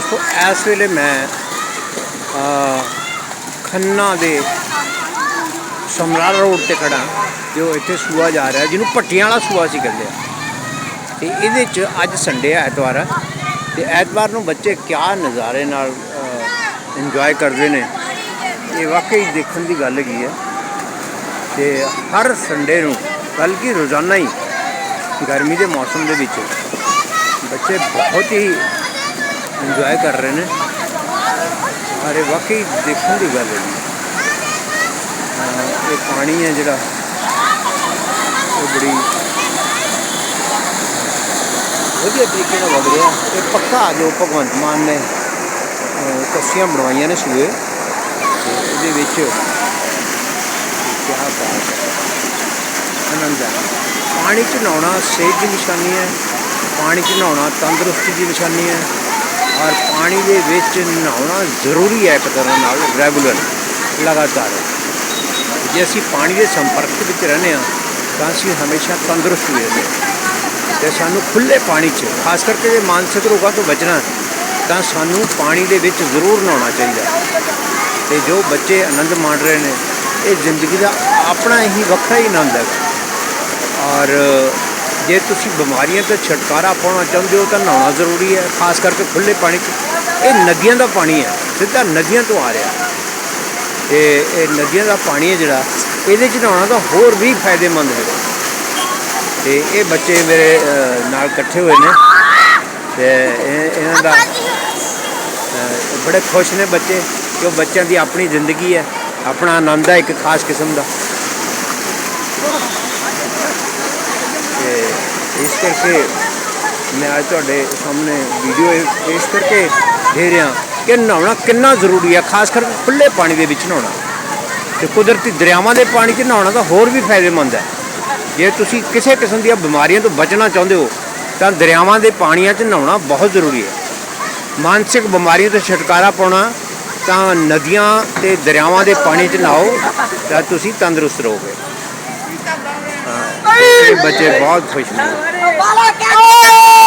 ਦੋਸਤੋ, ਇਸ ਵੇਲੇ ਮੈਂ ਖੰਨਾ ਦੇ ਸਮਰਾਲ ਰੋਡ ਤੇ ਖੜਾ ਜੋ ਇੱਥੇ ਸੂਆ ਜਾ ਰਿਹਾ, ਜਿਹਨੂੰ ਭੱਟੀਆਂ ਵਾਲਾ ਸੂਆ ਸੀ ਕਹਿੰਦੇ ਆ। ਤੇ ਇਹਦੇ 'ਚ ਅੱਜ ਸੰਡੇ ਆ ਐਤਵਾਰ ਆ ਤੇ ਐਤਵਾਰ ਨੂੰ ਬੱਚੇ ਕਿਆ ਨਜ਼ਾਰੇ ਨਾਲ ਇੰਜੋਏ ਕਰਦੇ ਨੇ। ਇਹ ਵਾਕਈ ਦੇਖਣ ਦੀ ਗੱਲ ਹੈਗੀ ਹੈ। ਤੇ ਹਰ ਸੰਡੇ ਨੂੰ, ਬਲਕਿ ਰੋਜ਼ਾਨਾ ਹੀ ਗਰਮੀ ਦੇ ਮੌਸਮ ਦੇ ਵਿੱਚ, ਬੱਚੇ ਬਹੁਤ ਹੀ ਇੰਜੋਏ ਕਰ ਰਹੇ ਨੇ। ਔਰ ਵਾਕਈ ਦੇਖਣ ਦੀ ਗੱਲ ਹੈ ਇਹ ਪਾਣੀ ਹੈ ਜਿਹੜਾ ਉਹ ਬੜੀ ਵਧੀਆ ਤਰੀਕੇ ਨਾਲ ਵਗ ਰਿਹਾ। ਇਹ ਪੱਕਾ ਜੋ ਭਗਵੰਤ ਮਾਨ ਨੇ ਅਹ, ਕੱਸੀਆਂ ਬਣਵਾਈਆਂ ਨੇ ਸੂਏ। ਤੇ ਇਹਦੇ ਵਿੱਚ ਕੀ ਬਾਤ ਹੈ। ਆਨੰਦ ਆ ਪਾਣੀ 'ਚ ਨਹਾਉਣਾ ਸਿਹਤ ਦੀ ਨਿਸ਼ਾਨੀ ਹੈ। ਪਾਣੀ 'ਚ ਨਹਾਉਣਾ ਤੰਦਰੁਸਤੀ ਦੀ ਨਿਸ਼ਾਨੀ ਹੈ। ਔਰ ਪਾਣੀ ਦੇ ਵਿੱਚ ਨਹਾਉਣਾ ਜ਼ਰੂਰੀ ਹੈ ਇੱਕ ਤਰ੍ਹਾਂ ਨਾਲ ਰੈਗੂਲਰ ਲਗਾਤਾਰ। ਜੇ ਅਸੀਂ ਪਾਣੀ ਦੇ ਸੰਪਰਕ ਵਿੱਚ ਰਹਿੰਦੇ ਹਾਂ, ਤਾਂ ਅਸੀਂ ਹਮੇਸ਼ਾ ਤੰਦਰੁਸਤ ਰਹਿੰਦੇ ਹਾਂ। ਤੇ ਸਾਨੂੰ ਖੁੱਲੇ ਪਾਣੀ 'ਚ, ਖਾਸ ਕਰਕੇ ਜੇ ਮਾਨਸਿਕ ਰੋਗਾਂ ਤੋਂ ਬਚਣਾ ਤਾਂ ਸਾਨੂੰ ਪਾਣੀ ਦੇ ਵਿੱਚ ਜ਼ਰੂਰ ਨਹਾਉਣਾ ਚਾਹੀਦਾ ਤੇ ਜੋ ਬੱਚੇ ਆਨੰਦ ਮਾਣ ਰਹੇ ਨੇ, ਇਹ ਜ਼ਿੰਦਗੀ ਦਾ ਆਪਣਾ ਹੀ ਵੱਖਰਾ ਹੀ ਆਨੰਦ ਹੈ। ਔਰ ਜੇ ਤੁਸੀਂ ਬਿਮਾਰੀਆਂ ਤੋਂ ਛੁਟਕਾਰਾ ਪਾਉਣਾ ਚਾਹੁੰਦੇ ਹੋ ਤਾਂ ਨਹਾਉਣਾ ਜ਼ਰੂਰੀ ਹੈ, ਖਾਸ ਕਰਕੇ ਖੁੱਲੇ ਪਾਣੀ 'ਚ। ਇਹ ਨਦੀਆਂ ਦਾ ਪਾਣੀ ਹੈ, ਸਿੱਧਾ ਨਦੀਆਂ ਤੋਂ ਆ ਰਿਹਾ। ਤੇ ਇਹ ਨਦੀਆਂ ਦਾ ਪਾਣੀ ਹੈ ਜਿਹੜਾ, ਇਹਦੇ 'ਚ ਨਹਾਉਣਾ ਤਾਂ ਹੋਰ ਵੀ ਫਾਇਦੇਮੰਦ ਹੈ। ਤੇ ਇਹ ਬੱਚੇ ਮੇਰੇ ਨਾਲ ਇਕੱਠੇ ਹੋਏ ਨੇ। ਤੇ ਇਹਨਾਂ ਦਾ ਬੜੇ ਖੁਸ਼ ਨੇ ਬੱਚੇ, ਕਿ ਉਹ ਬੱਚਿਆਂ ਦੀ ਆਪਣੀ ਜ਼ਿੰਦਗੀ ਹੈ, ਆਪਣਾ ਆਨੰਦ ਹੈ ਇੱਕ ਖਾਸ ਕਿਸਮ ਦਾ। ਇਸ ਕਰਕੇ ਮੈਂ ਅੱਜ ਤੁਹਾਡੇ ਸਾਹਮਣੇ ਵੀਡੀਓ ਇਸ ਕਰਕੇ ਦੇ ਰਿਹਾ ਕਿ ਨਹਾਉਣਾ ਕਿੰਨਾ ਜ਼ਰੂਰੀ ਹੈ ਖਾਸ ਕਰਕੇ ਖੁੱਲੇ ਪਾਣੀ ਦੇ ਵਿੱਚ ਨਹਾਉਣਾ। ਤੇ ਕੁਦਰਤੀ ਦਰਿਆਵਾਂ ਦੇ ਪਾਣੀ 'ਚ ਨਹਾਉਣਾ ਤਾਂ ਹੋਰ ਵੀ ਫਾਇਦੇਮੰਦ ਹੈ। ਜੇ ਤੁਸੀਂ ਕਿਸੇ ਕਿਸਮ ਦੀਆਂ ਬਿਮਾਰੀਆਂ ਤੋਂ ਬਚਣਾ ਚਾਹੁੰਦੇ ਹੋ, ਤਾਂ ਦਰਿਆਵਾਂ ਦੇ ਪਾਣੀਆਂ 'ਚ ਨਹਾਉਣਾ ਬਹੁਤ ਜ਼ਰੂਰੀ ਹੈ। ਮਾਨਸਿਕ ਬਿਮਾਰੀਆਂ ਤੋਂ ਛੁਟਕਾਰਾ ਪਾਉਣਾ, ਤਾਂ ਨਦੀਆਂ ਤੇ ਦਰਿਆਵਾਂ ਦੇ ਪਾਣੀ 'ਚ ਨਹਾਓ, ਤਾਂ ਤੁਸੀਂ ਤੰਦਰੁਸਤ ਰਹੋਗੇ। ਬੱਚੇ ਬਹੁਤ ਖੁਸ਼ ਨੇ।